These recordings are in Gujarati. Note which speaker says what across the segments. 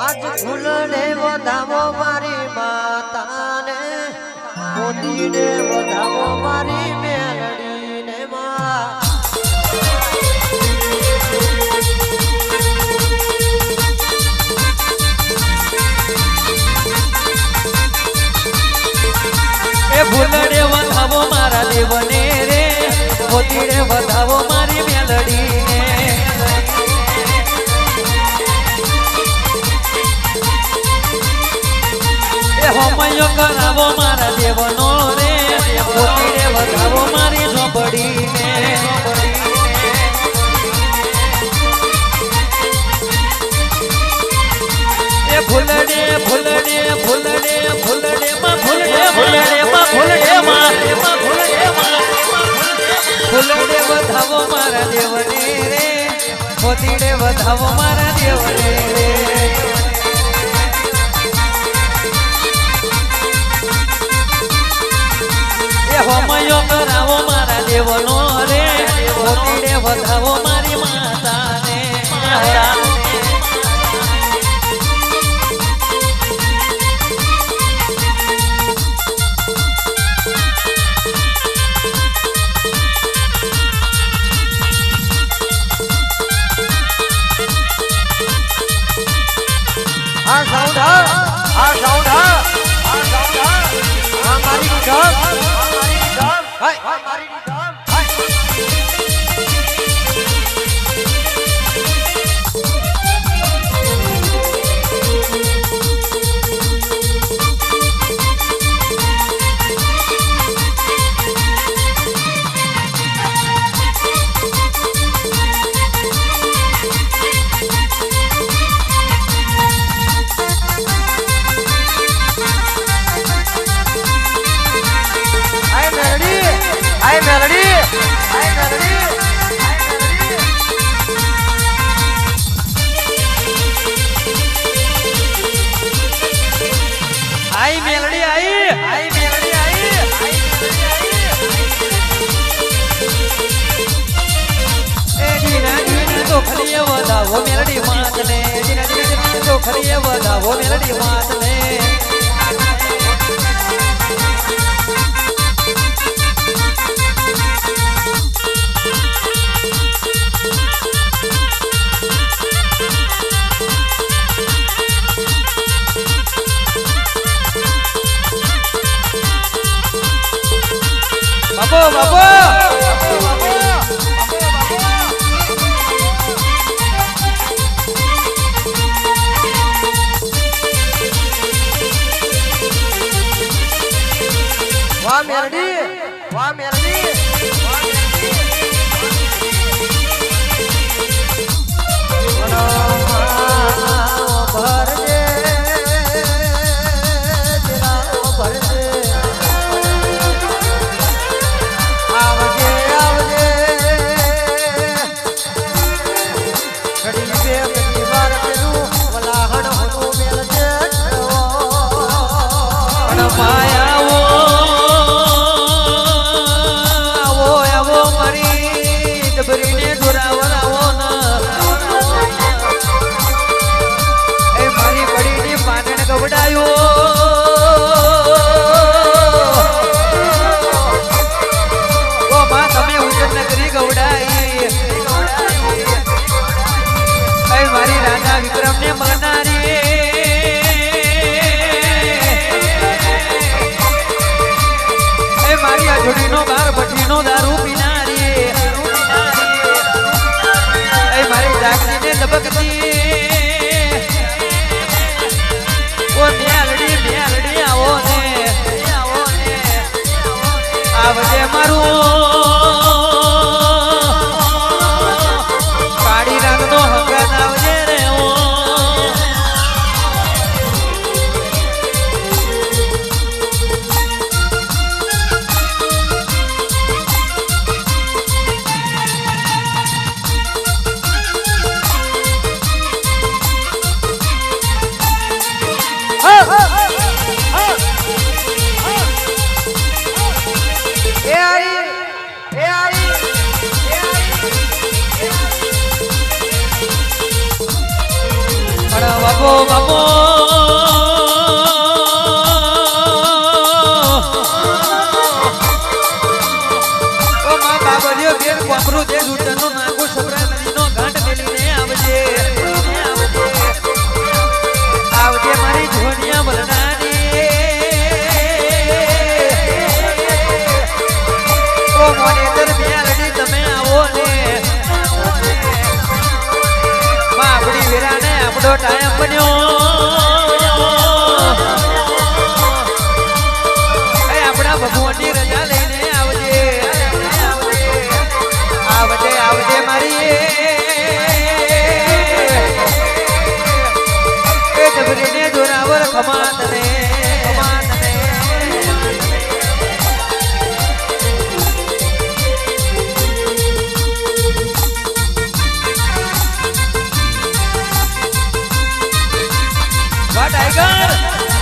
Speaker 1: આજ ફૂલને વધાવો મારી માતાને. મોતીને વધાવો મારી મેલડીને માં.
Speaker 2: ભૂલડે વધાવો મારા દેવને રે. મોતીડે વધાવો હોમયો કરાવો મારા દેવનો રે. મોતીડે વધાવો મારી ભૂલડે ભૂલડે માં ફૂલડે ભૂલડે વધાવો મારા દેવને રે. મોતીડે વધાવો મારા દેવને રે. હોમયો કરાવો મારા દેવનો રે મોતીડે વધાવો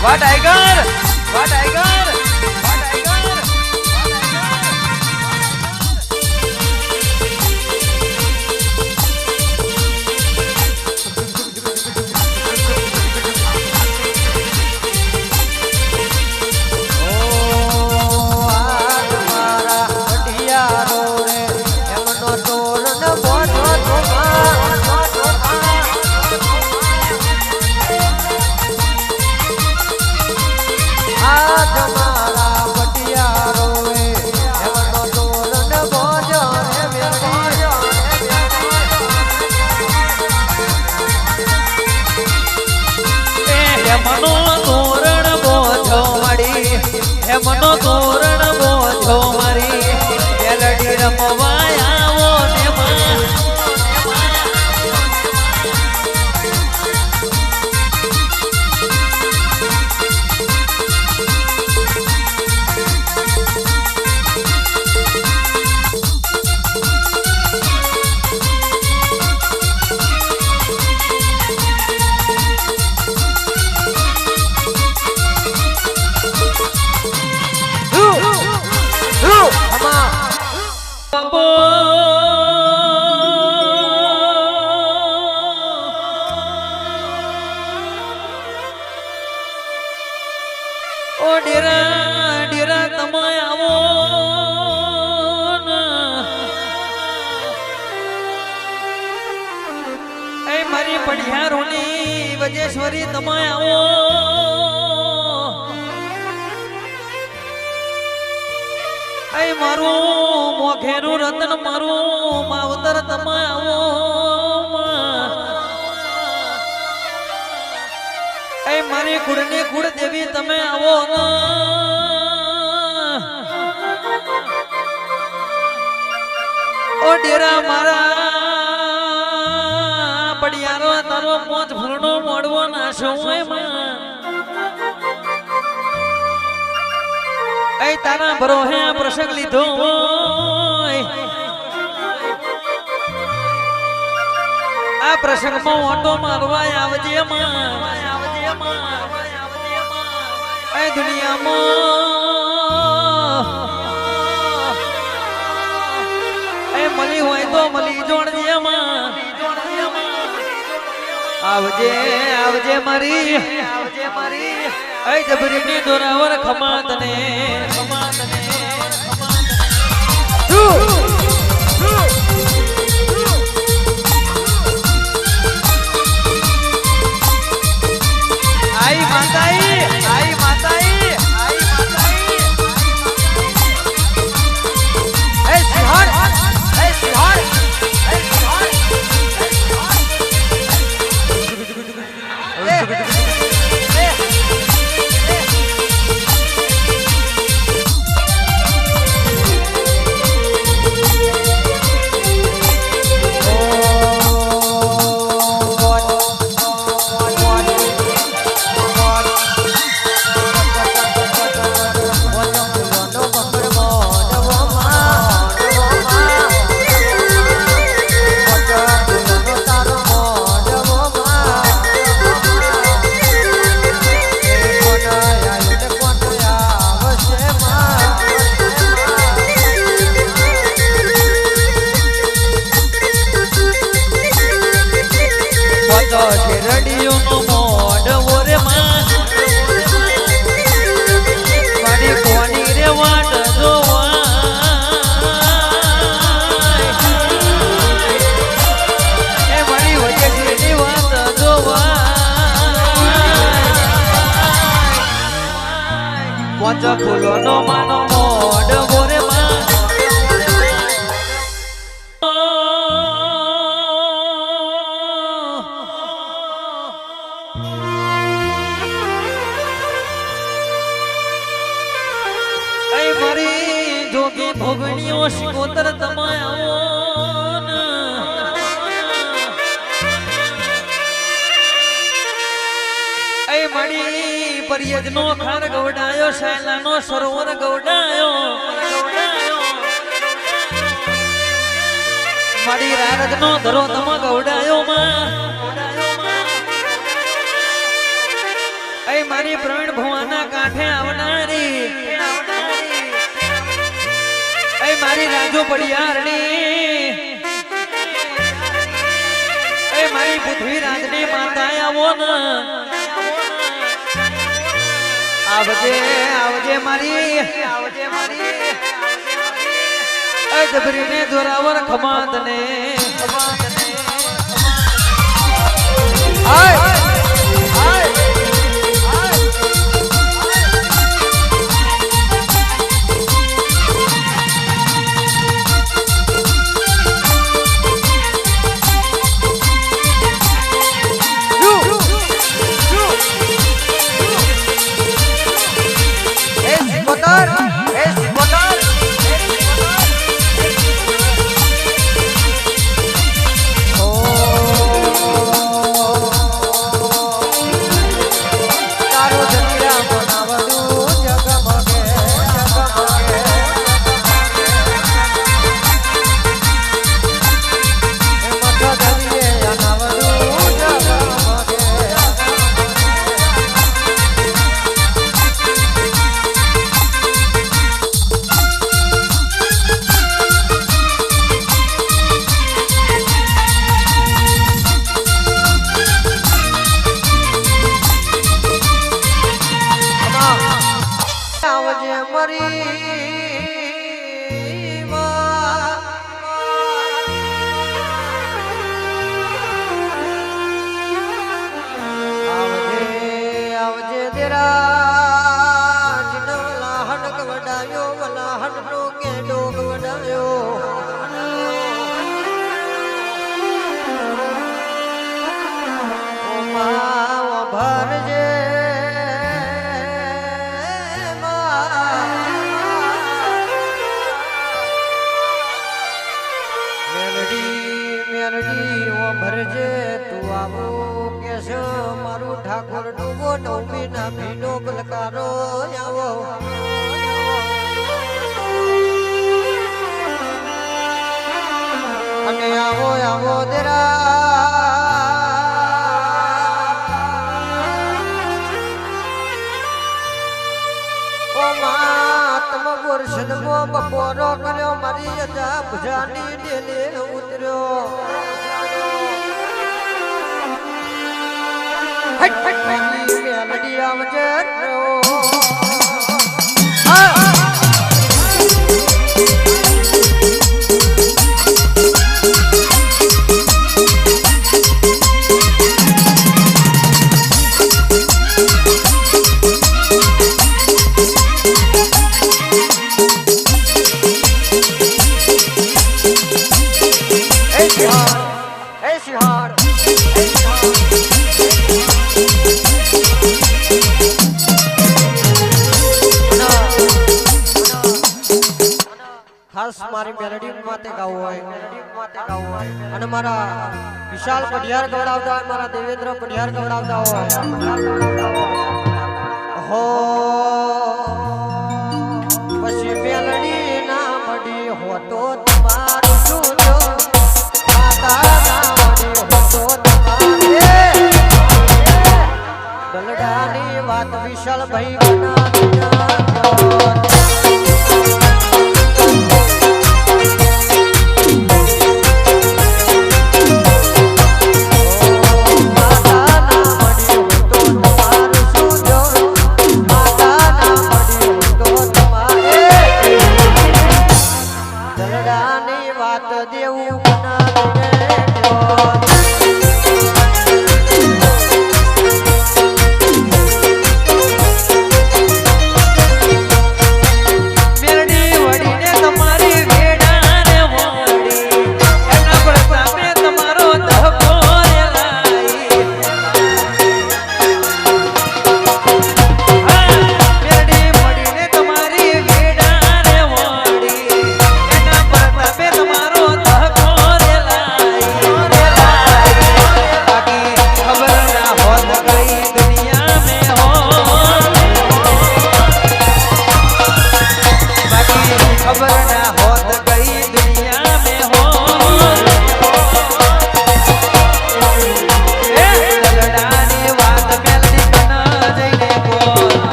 Speaker 1: What tiger? What tiger? corazón.
Speaker 2: એ મારું મોઘેરું રતન મારું માવતર તમે આવો. એ મારી કુળની કુળ દેવી તમે આવો. ઓ ડેરા મારા, પડિયારો, તારો પોચ ભરણો મળવો ના હોયમાં એ તારા ભરોહે આ પ્રસંગ લીધો આ આ પ્રસંગમાં ઓટો મારવા આવજે એ દુનિયામાં. એ મળી હોય તો મળી જોડજે આવજે આવજે મારી આવજે મારી. એ જબરીની દોરાવર ખમા તને ખમા ભોગણીઓ શિકોતર તમાયા મારી પરિયજ નો ખાર ગવડાયો શાયલા નો સરોવર ગવડાયો. મારી રારજ નો ધરો તમ ગવડાયો માં. મારી પ્રવીણ ભવાના કાંઠે આવનારી મારી રાજુ પડિયારણી. એ મારી પૃથ્વી રાજની માતા આવો ને. આવજે આવજે મારી. આવજે મારી અજબરીને જોરાવર ખમાત ને
Speaker 1: હાય હાય. કેશ મારું ઠાકોર ડૂબો ડોબી ના ભીનો બલકારો આવો. અને આવો આવો દેરા. ઓ માં તમ ગુરશદમો બપોરો કર્યો, મારી અજા ભજાની ડેલે ઉતર્યો. હટ હટ મેલી મેલડી આવજે અને મારા વિશાલ પઢિયાર ગવડાવતા હોય મારા દેવેન્દ્ર પઢિયાર ગવડાવતા હોય. હો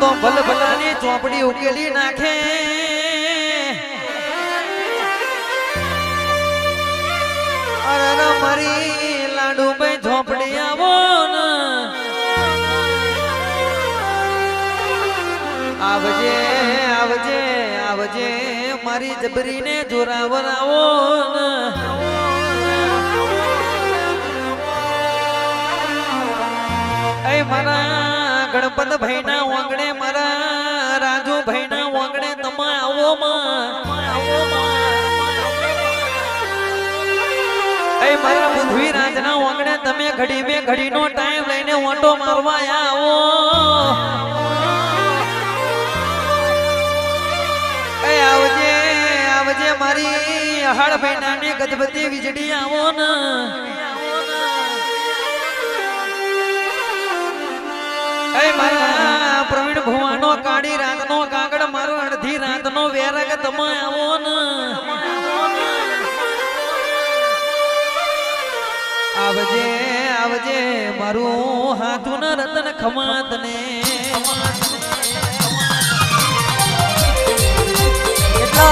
Speaker 2: તો ભલ ભલાની ચોપડી ઉકેલી નાખે. અરે મારી લાડુ ભાઈ ઝોપડી આવો આવજે આવજે આવજે, મારી જબરીને જોરાવર આવો એ મારા ગણપત ભાઈના વાંગણે મારા રાજુ ભાઈના વાંગણે તમે આવો માં. મારા પૃથ્વી રાજના વાંગણે તમે ઘડી બે ઘડીનો ટાઈમ લઈને ઓટો મારવા આવો આવજે આવજે મારી અહાડ ભાઈનાની ગજબતી વીજળી આવો ને. એ મારા પ્રવીણ ભુવાનો કાળી રાતનો કાગડ મારો અડધી રાતનો વેરગ તમે આવો ને. આવજે આવજે મારું હાથું ન રતન ખમાત ને
Speaker 1: એટલો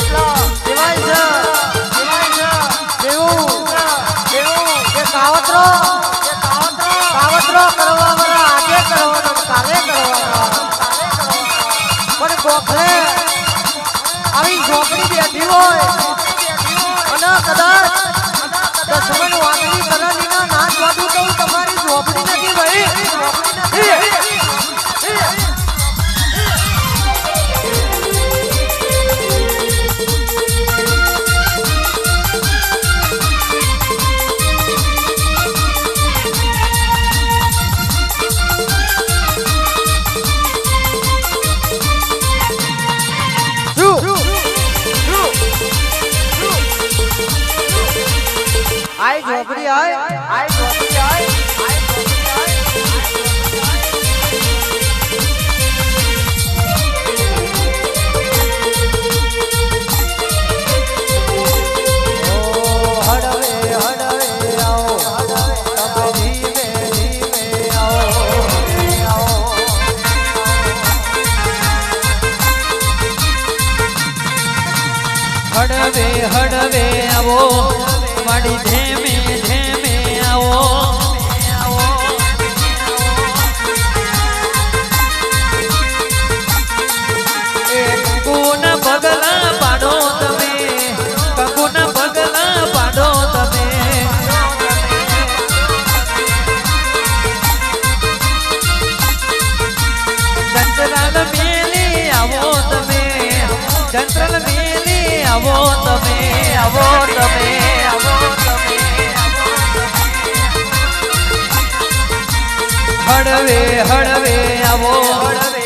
Speaker 1: એટલો. દેવાય છે દેવાય છે. દેવું દેવું કાવતરો કે કાવતરો. કાલે કરવાનો પણ હોય. અને કદાચ દસમન વાગલી કરાલીના નાચ તો તમારી ઝોપડી નથી આય ઝોપડી આય આય ઝોપડી આય આય ઝોપડી હડવે હડવે આવો તમે ધીમે ધીમે આવો આવો
Speaker 2: હડવે હડવે આવો માડી ધેમે ધેમે હળવે હળવે આવો. હળવે